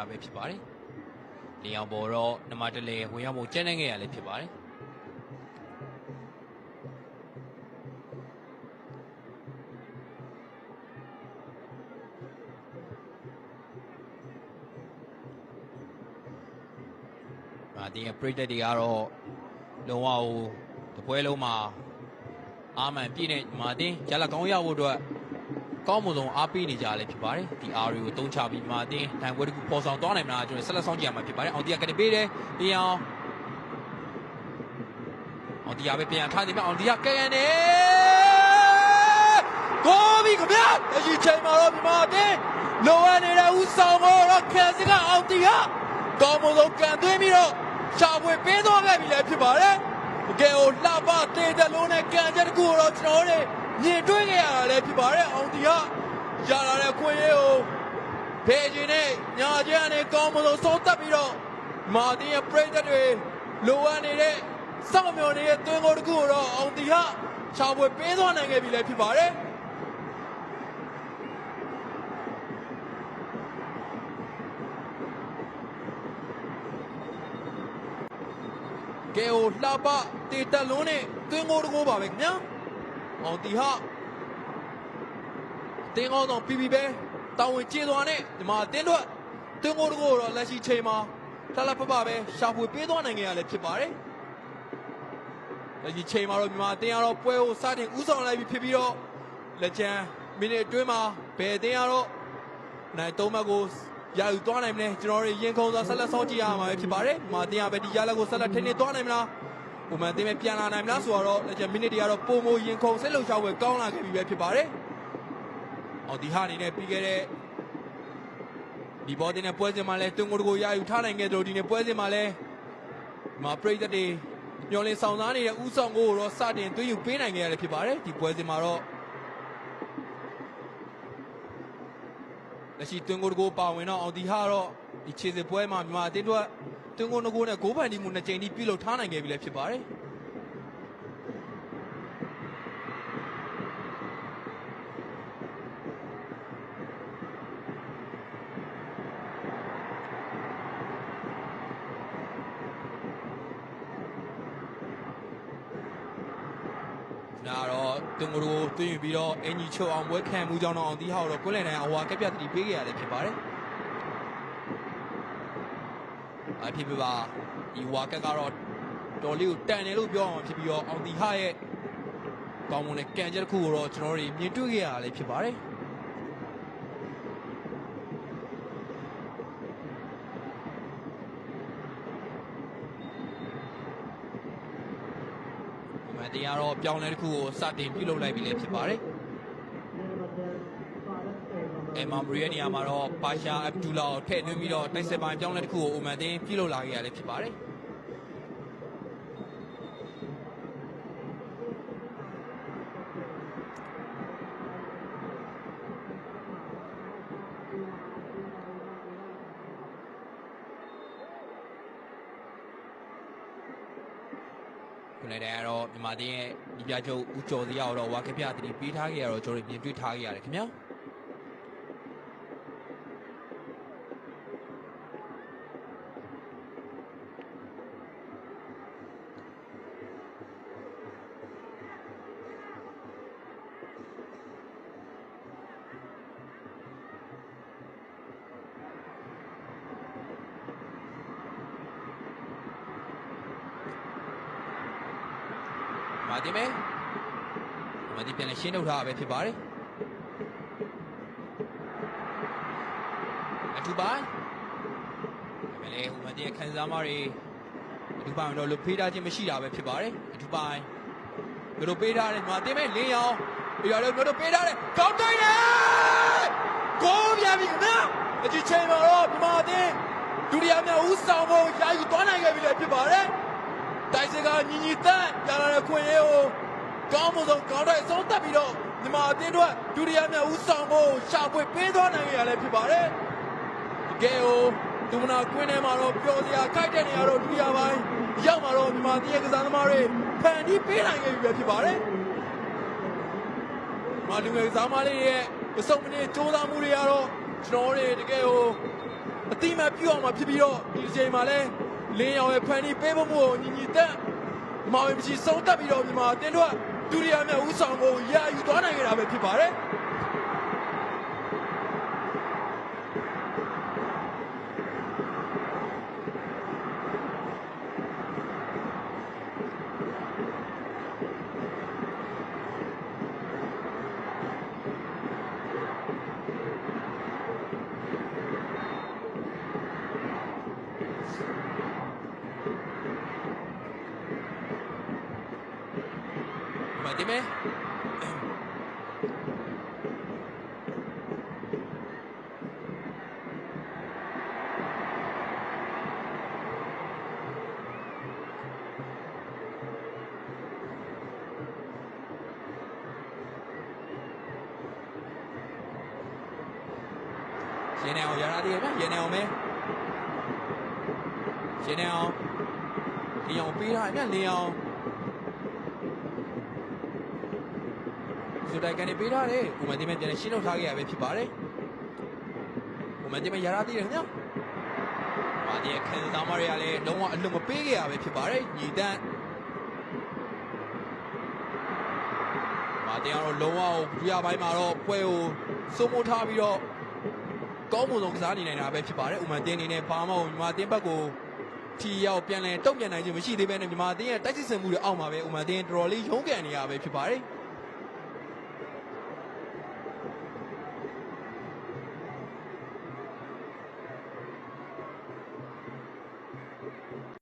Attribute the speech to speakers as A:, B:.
A: တာပဲဖြစ်ပါတယ်။လီအောင်ပေါ်တော့နမတလေဝင်ရောက်မှုကျန်းနေခဲ့ရလည်းဖြစ်ပါတယ်။မာတင်ရဲ့ပရိသတ်တွေကတော့လုံးဝဟိုတပွဲလုံးမှာအာမန်ပြည့်တဲ့မာတင်ရလက်ကောင်းရဖို့အတွက် ကောင်းမွန်ဆုံးအားပေးနေကြလည်းဖြစ်ပါတယ်ဒီအားတွေကိုတုံးချပြီးမာတင်နိုင်ပွဲတစ်ခုပေါ်ဆောင်သွားနိုင်မလားကျွန်တော်ဆက်လက်ဆောင်ကြည့်ရမှာဖြစ်ပါတယ်အောင်တီးကကနေပေးတယ်ပြန်အောင်အောင်တီးကပဲပြန်ထားတယ်မြအောင်တီးကကဲကန်နေကိုဘီခင်ဗျာအကြီးချိန်မှာတော့မြန်မာတင်လိုအပ်နေတဲ့ဦးဆောင်တော့ခံစကအောင်တီးကကောင်းမွန်ဆုံးကန်သွင်းပြီးတော့ရှာဖွေပေးသွားခဲ့ပြီလည်းဖြစ်ပါတယ်။တကယ်ကိုလှပတေးတလုံးနဲ့ကန်ချက်တစ်ခုကိုတော့ကျွန်တော်တို့ မြင်တွေ့ခဲ့ရတာလည်းဖြစ်ပါတယ်။အောင်တီကရလာတဲ့ခွင့်ရေးကိုဖေးခြင်းနဲ့ညာခြင်းနဲ့ကောင်းမွန်ဆုံးဆုံးသက်ပြီးတော့မာတင်ရဲ့ပရိသတ်တွေလိုအပ်နေတဲ့စောင့်မျှော်နေတဲ့သွင်းကိုတစ်ခုကိုတော့အောင်တီကရှာဖွေပေးသွားနိုင်ခဲ့ပြီလည်းဖြစ်ပါတယ်။ကဲဟိုလှပတေတက်လုံးနဲ့သွင်းကိုတကိုးပါပဲခင်ဗျာ အောင်တီဟာတင်းကောင်းတော့ပြီးပြီပဲတောင်းဝင်ကျေသွားနဲ့ဒီမှာတင်းတော့သွင်းကိုတကိုးတော့လက်ရှိချိန်မှာလှလှပပပဲရှာဖွေပေးသွားနိုင်ကြရလဲဖြစ်ပါတယ်လက်ရှိချိန်မှာတော့မြန်မာတင်းကတော့ပွဲကိုစတင်ဥဆောင်လိုက်ပြီဖြစ်ပြီးတော့လက်ချမ်းမိနစ်အတွင်းမှာဘယ်တင်းကတော့နိုင်သုံးမှတ်ကိုရယူသွားနိုင်မလဲကျွန်တော်တို့ရင်ခုန်စွာဆက်လက်ဆောင်းကြည့်ရမှာပဲဖြစ်ပါတယ်။မာတင်ရပဲဒီရလက်ကိုဆက်လက်ထိနေသွားနိုင်မလား။ ဥမန်တင်ပဲပြန်လာနိုင်မလားဆိုတော့လက်ချက်မိနစ်တည်းကတော့ပုံမရင်ခုန်ဆက်လုံရှောက်ဝဲကောင်းလာခဲ့ပြီပဲဖြစ်ပါတယ်။အော်ဒီဟာအနေနဲ့ပြီးခဲ့တဲ့ဒီဘောတင်နဲ့ပွဲစဉ်မှာလဲတွင်ကိုတကိုရယူထားနိုင်ခဲ့တယ်လို့ဒီနေ့ပွဲစဉ်မှာလဲမာပရိသတ်တွေညော်လင်းဆောင်စားနေတဲ့ဥဆောင်ကိုတော့စတင်သွင်းယူပေးနိုင်ခဲ့ရတယ်ဖြစ်ပါတယ်။ဒီပွဲစဉ်မှာတော့လက်ရှိတွင်ကိုတကိုပါဝင်တော့အောင်ဒီဟာတော့ဒီခြေစစ်ပွဲမှာမြန်မာအသင်းတို့ ကတွင်ကိုတကိုနဲ့ဂိုးပန်တီမှုနှစ်ကြိမ်ထိပြုလုပ်ထားနိုင်ခဲ့ပြီလည်းဖြစ်ပါတယ်နာတော့တွင်ကိုတကိုတွင်ယူပြီးတော့အင်ကြီးချုပ်အောင်ပွဲခံမှုကြောင့်တော့အောင်ဒီဟာကိုတော့ကွင်းလည်နိုင်အဝါကက်ပြတ်တီပေးခဲ့ရတယ်ဖြစ်ပါတယ် အဖြစ်ပြပါဒီဝါကက်ကတော့တော်လေးကိုတန်တယ်လို့ပြောအောင်ဖြစ်ပြီးတော့အောင်ဒီဟာရဲ့ကောင်းမွန်တဲ့ကန်ချက်တစ်ခုကိုတော့ကျွန်တော်တို့မြင်တွေ့ခဲ့ရတာလည်းဖြစ်ပါတယ်ဒီမှာတရားတော့ပြောင်းလဲတစ်ခုကိုစတင်ပြုလုပ်လိုက်ပြီလည်းဖြစ်ပါတယ် အမမရီရဲ့နေရာမှာတော့ပါရှာအဗ်ဒူလာကိုထည့်သွင်းပြီးတော့တိုက်စစ်ပိုင်းပြောင်းလဲတစ်ခုကိုအိုမန်တင်းပြုလုပ်လာခဲ့ရတယ်ဖြစ်ပါတယ်ခုနကတည်းကတော့မြန်မာတင်းရဲ့ဒီပြချုပ်ဦးကျော်စရာကိုတော့ဝါကပြတတိပေးထားခဲ့ရတော့ကျွန်တော်တို့မြင်တွေ့ထားခဲ့ရတယ်ခင်ဗျာ မာတင်မဲမာတင်ပြန်လဲရှင်းထုတ်ထားတာပဲဖြစ်ပါတယ်အထူပိုင်းဒါပေမဲ့လေဟိုမာတင်ရဲ့ခံစားမှုတွေအထူပိုင်းတော့လုဖေးထားခြင်းမရှိတာပဲဖြစ်ပါတယ်အထူပိုင်းဘယ်လိုပေးထားလဲမာတင်မဲလင်းအောင်ပြီးတော့လည်းတို့ပေးထားတယ်ကောင်းတိုင်းတယ်ကိုးပြန်ပြီခင်ဗျာအကြီးချိန်မှာတော့ဒီမာတင်ဒုတိယမြောက်ဦးဆောင်ဖို့ယာယူသွားနိုင်ခဲ့ပြီလေဖြစ်ပါတယ် တိုက်စစ်ကညီညီတက်ရလာတဲ့ခွင့်ရေးကိုကောင်းမွန်ဆုံးကောင်းတဲ့အဆုံးသတ်ပြီးတော့မြန်မာအသင်းတို့ဒုတိယမြောက်ဦးဆောင်ဖို့ရှာဖွေပေးသွားနိုင်ရလဲဖြစ်ပါတယ်တကယ်ကိုဒုမနာကွင်းထဲမှာတော့ပျော်စရာခိုက်တဲ့နေရာတော့ဒုတိယပိုင်းရောက်မှာတော့မြန်မာပြည်ကစားသမားတွေဖန်တီးပေးနိုင်ခဲ့ပြီပဲဖြစ်ပါတယ်မလူငယ်ကစားသမားလေးရဲ့ပစုံမနေစ조사မှုတွေကတော့ကျွန်တော်တို့တွေတကယ်ကိုအတိမတ်ပြုအောင်မှာဖြစ်ပြီးတော့ဒီတစ်ချိန်မှာလဲ လင်းရောင်ရဲ့ဖန်တီးပေးဖို့မှုကိုညီညီတက်မောင်ရင်မရှိဆုံးတက်ပြီးတော့မြန်မာအတင်းတို့ဒုတိယမြောက်ဦးဆောင်ကိုရယူသွားနိုင်ခဲ့တာပဲဖြစ်ပါတယ် မတင်မဲရင်းနေအောင်ရတာတည်းဗျရင်းနေအော င်မဲရင်းနေအောင်ဒီအောင်ပေးတာဗျလင်းအောင်ဇူတိုင်ကနေပေးထားတယ်။ဥမတိမဲပြန်ရှင်းထုတ်ထားခဲ့ရပဲဖြစ်ပါတယ်။ဥမတိမဲရတာတည်တယ်ခင်ဗျာ။မာဒီခံစားမရရလဲလုံးဝအလုံးမပေးခဲ့ရပဲဖြစ်ပါတယ်။ညီတန်းမာဒီကတော့လုံးဝဒုတိယပိုင်းမှာတော့ပွဲကိုစိုးမိုးထားပြီးတော့ကောင်းမွန်ဆုံးကစားနေနိုင်တာပဲဖြစ်ပါတယ်။ဥမတင်အနေနဲ့ဘာမှမြန်မာတင်းဘက်ကိုထီရောက်ပြန်လဲတုံ့ပြန်နိုင်ခြင်းမရှိသေးဘဲနဲ့မြန်မာတင်းရဲ့တိုက်စစ်ဆင်မှုတွေအောက်မှာပဲဥမတင်တော်တော်လေးရုန်းကန်နေရပဲဖြစ်ပါတယ်။